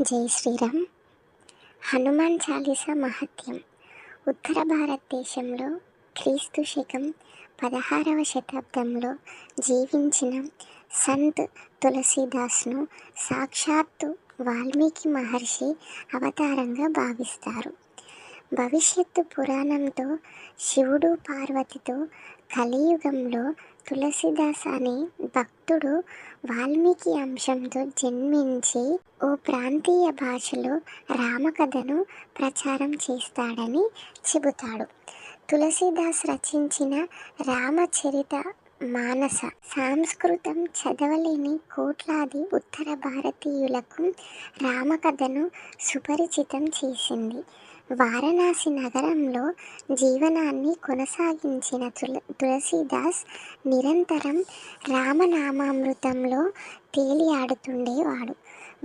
జై శ్రీరామ్. హనుమాన్ చాలీసా మహత్యం. ఉత్తర భారతదేశంలో క్రీస్తు శకం పదహారవ శతాబ్దంలో జీవించిన సంత్ తులసీదాస్ను సాక్షాత్తు వాల్మీకి మహర్షి అవతారంగా భావిస్తారు. భవిష్యత్తు పురాణంతో శివుడు పార్వతితో కలియుగంలో తులసిదాస్ అనే భక్తుడు వాల్మీకి అంశంతో జన్మించి ఓ ప్రాంతీయ భాషలో రామకథను ప్రచారం చేస్తాడని చెబుతాడు. తులసిదాస్ రచించిన రామచరిత మానస సంస్కృతం చదవలేని కోట్లాది ఉత్తర భారతీయులకు రామకథను సుపరిచితం చేసింది. వారణాసి నగరంలో జీవనాన్ని కొనసాగించిన తుల తులసీదాస్ నిరంతరం రామనామామృతంలో తేలియాడుతుండేవాడు.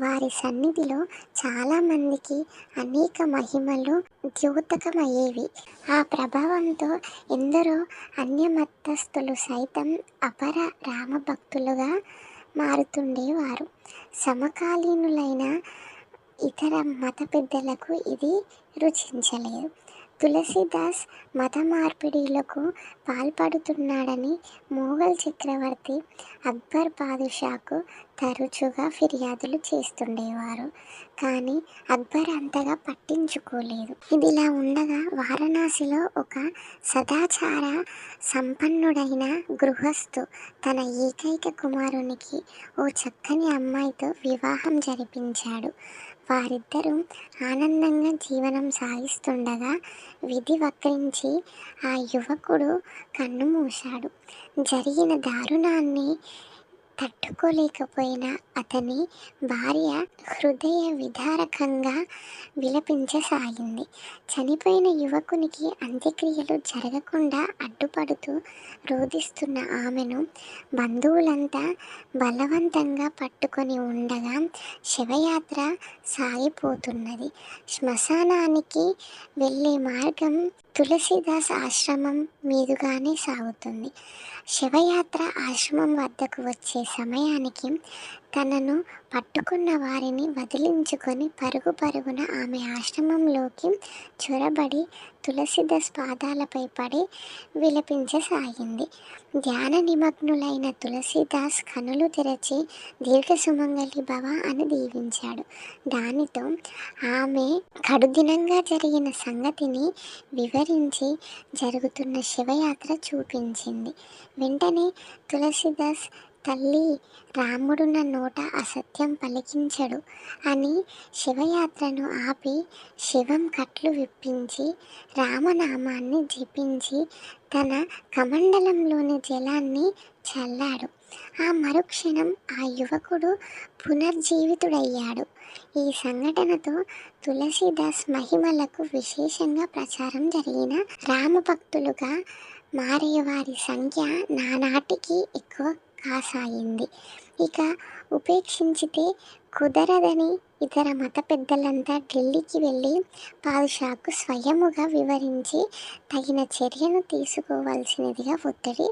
వారి సన్నిధిలో చాలామందికి అనేక మహిమలు ద్యోతకమయ్యేవి. ఆ ప్రభావంతో ఎందరో అన్యమతస్థులు సైతం అపర రామభక్తులుగా మారుతుండేవారు. సమకాలీనులైన ఇతర మత పెద్దలకు ఇది రుచించలేదు. తులసీదాస్ మత మార్పిడిలకు పాల్పడుతున్నాడని మొఘల్ చక్రవర్తి అక్బర్ బాదుషాకు తరచుగా ఫిర్యాదులు చేస్తుండేవారు. కానీ అక్బర్ అంతగా పట్టించుకోలేదు. ఇదిలా ఉండగా వారణాసిలో ఒక సదాచార సంపన్నుడైన గృహస్థు తన ఏకైక కుమారునికి ఓ చక్కని అమ్మాయితో వివాహం జరిపించాడు. వారిద్దరూ ఆనందంగా జీవనం సాగిస్తుండగా విధి వక్రించి ఆ యువకుడు కన్నుమూశాడు జరిగిన దారుణాన్ని తట్టుకోలేకపోయిన అతని భార్య హృదయ విదారకంగా విలపించసాగింది. చనిపోయిన యువకునికి అంత్యక్రియలు జరగకుండా అడ్డుపడుతూ రోధిస్తున్న ఆమెను బంధువులంతా బలవంతంగా పట్టుకొని ఉండగా శవయాత్ర సాగిపోతున్నది. శ్మశానానికి వెళ్ళే మార్గం తులసిదాస్ ఆశ్రమం మీదుగానే సాగుతుంది. శవయాత్ర ఆశ్రమం వద్దకు వచ్చే సమయానికి తనను పట్టుకున్న వారిని వదిలించుకొని పరుగు పరుగున ఆమె ఆశ్రమంలోకి చొరబడి తులసిదాస్ పాదాలపై పడి విలపించసాగింది. ధ్యాన నిమగ్నులైన తులసిదాస్ కనులు తెరచి దీర్ఘ సుమంగళి భవ అని దీవించాడు. దానితో ఆమె కడుదినంగా జరిగిన సంగతిని వివరించి జరుగుతున్న శివయాత్ర చూపించింది. వెంటనే తులసిదాస్ తల్లి రాముడు నా నోట అసత్యం పలికించడు అని శివయాత్రను ఆపి శివం కట్లు విప్పించి రామనామాన్ని జపించి తన కమండలంలోని జలాన్ని చల్లాడు. ఆ మరుక్షణం ఆ యువకుడు పునర్జీవితుడయ్యాడు. ఈ సంఘటనతో తులసీదాస్ మహిమలకు విశేషంగా ప్రచారం జరిగిన రామభక్తులుగా మారేవారి సంఖ్య నానాటికి ఎక్కువ. కాసాగింది ఇక ఉపేక్షించితే కుదరదని ఇతర మత పెద్దలంతా ఢిల్లీకి వెళ్ళి పాదుషాకు స్వయముగా వివరించి తగిన చర్యను తీసుకోవాల్సినదిగా ఒత్తిడి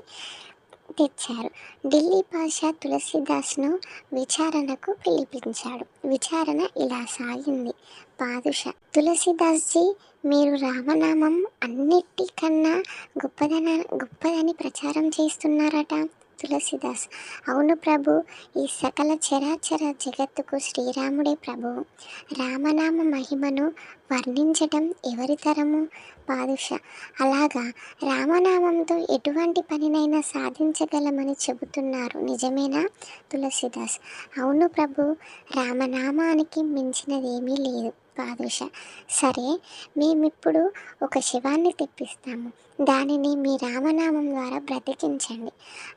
తెచ్చారు. ఢిల్లీ పాషా తులసిదాస్ను విచారణకు పిలిపించాడు. విచారణ ఇలా సాగింది. పాదుషా తులసిదాస్జీ మీరు రామనామం అన్నిటికన్నా గొప్పదన గొప్పదని ప్రచారం చేస్తున్నారట. తులసిదాస్. అవును ప్రభు ఈ సకల చరాచర జగత్తుకు శ్రీరాముడే ప్రభు. రామనామ మహిమను వర్ణించటం ఎవరి తరము? పాదుష. అలాగా రామనామంతో ఎటువంటి పనినైనా సాధించగలమని చెబుతున్నారు నిజమేనా? తులసిదాస్. అవును ప్రభు రామనామానికి మించినదేమీ లేదు. పాదుష సరే మేమిప్పుడు ఒక శివాన్ని తెప్పిస్తాము. దానిని మీ రామనామం ద్వారా బ్రతికించండి.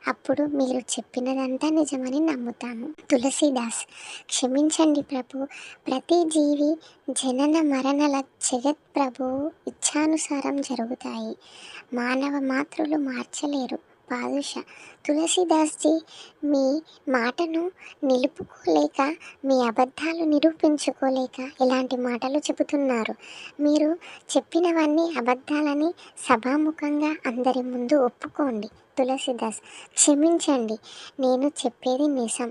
అప్పుడు మీరు చెప్పినదంతా నిజమని నమ్ముతాము. తులసిదాస్ క్షమించండి ప్రభు. ప్రతి జీవి జనన మరణల జగత్ ప్రభు ఇచ్ఛానుసారం జరుగుతాయి. మానవ మాతృలు మార్చలేరు. పాదుష తులసిదాస్జీ మీ మాటను నిలుపుకోలేక మీ అబద్ధాలు నిరూపించుకోలేక ఇలాంటి మాటలు చెబుతున్నారు. మీరు చెప్పినవన్నీ అబద్ధాలని సభాముఖంగా అందరి ముందు ఒప్పుకోండి తులసిదాస్. క్షమించండి నేను చెప్పేది నిజం.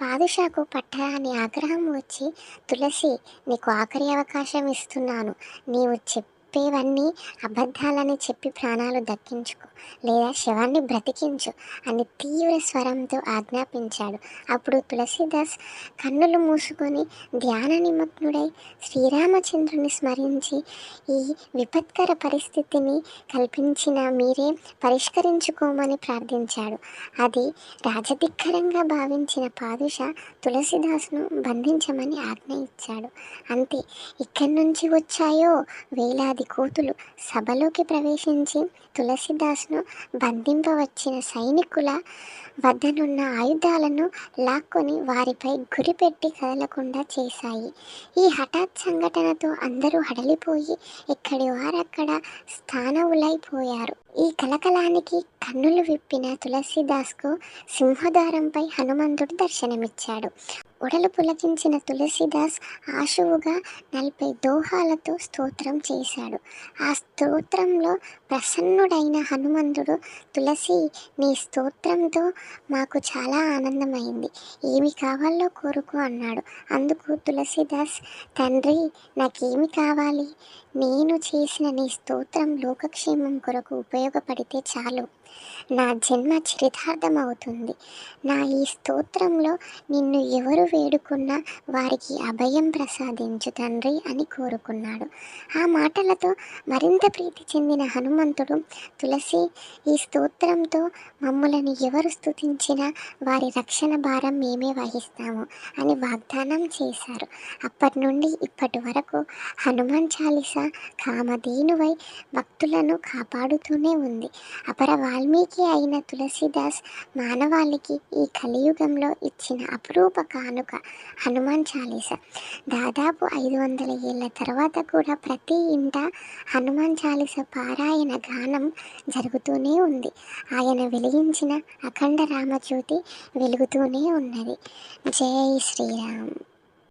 పాదుషాకు పట్టరాని ఆగ్రహం వచ్చి తులసి నీకు ఆఖరి అవకాశం ఇస్తున్నాను. నీవు చెప్పేవన్నీ అబద్ధాలని చెప్పి ప్రాణాలు దక్కించుకో. లేదా శవాన్ని బ్రతికించు అని తీవ్ర స్వరంతో ఆజ్ఞాపించాడు. అప్పుడు తులసిదాస్ కన్నులు మూసుకొని ధ్యాన నిమగ్నుడై శ్రీరామచంద్రుని స్మరించి ఈ విపత్కర పరిస్థితిని కల్పించిన మీరే పరిష్కరించుకోమని ప్రార్థించాడు. అది రాజధిక్కరంగా భావించిన పాదుష తులసిదాస్ను బంధించమని ఆజ్ఞ ఇచ్చాడు. అంతే ఇక్కడి నుంచి వచ్చాయో వేలాది కోతులు సభలోకి ప్రవేశించి తులసిదాస్ను బంధింపవచ్చిన సైనికుల వద్దనున్న ఆయుధాలను లాక్కొని వారిపై గురిపెట్టి కదలకుండా చేశాయి. ఈ హఠాత్ సంఘటనతో అందరూ హడలిపోయి ఎక్కడి వారక్కడ స్థానవులైపోయారు. ఈ కలకలానికి కన్నులు విప్పిన తులసిదాస్కు సింహదారంపై హనుమంతుడు దర్శనమిచ్చాడు. ఒడలు పులకించిన తులసిదాస్ ఆశువుగా నలభై దోహాలతో స్తోత్రం చేశాడు. ఆ స్తోత్రంలో ప్రసన్నుడైన హనుమంతుడు తులసి నీ స్తోత్రంతో మాకు చాలా ఆనందమైంది. ఏమి కావాలో కోరుకో అన్నాడు. అందుకు తులసిదాస్ తండ్రి నాకేమి కావాలి? నేను చేసిన నీ స్తోత్రం లోకక్షేమం కొరకు ఉపయోగపడితే చాలు. నా జన్మ చరితార్థం అవుతుంది నా ఈ స్తోత్రంలో నిన్ను ఎవరు వేడుకున్న వారికి అభయం ప్రసాదించు తండ్రి అని కోరుకున్నాడు. ఆ మాటలతో మరింత ప్రీతి చెందిన హనుమంతుడు తులసి ఈ స్తోత్రంతో మమ్ములను ఎవరు స్థుతించినా వారి రక్షణ భారం మేమే వహిస్తాము అని వాగ్దానం చేశారు. అప్పటి నుండి ఇప్పటి వరకు హనుమాన్ చాలీస కామధేనువై భక్తులను కాపాడుతూనే ఉంది. అపర వాల్మీకి అయిన తులసిదాస్ మానవాళికి ఈ కలియుగంలో ఇచ్చిన అపురూప కానుక హనుమాన్ చాలీస. దాదాపు ఐదు వందల ఏళ్ళ తర్వాత కూడా ప్రతి ఇంట హనుమాన్ చాలీస పారాయణ గానం జరుగుతూనే ఉంది. ఆయన వెలిగించిన అఖండ రామజ్యోతి వెలుగుతూనే ఉన్నది. జై శ్రీరామ్.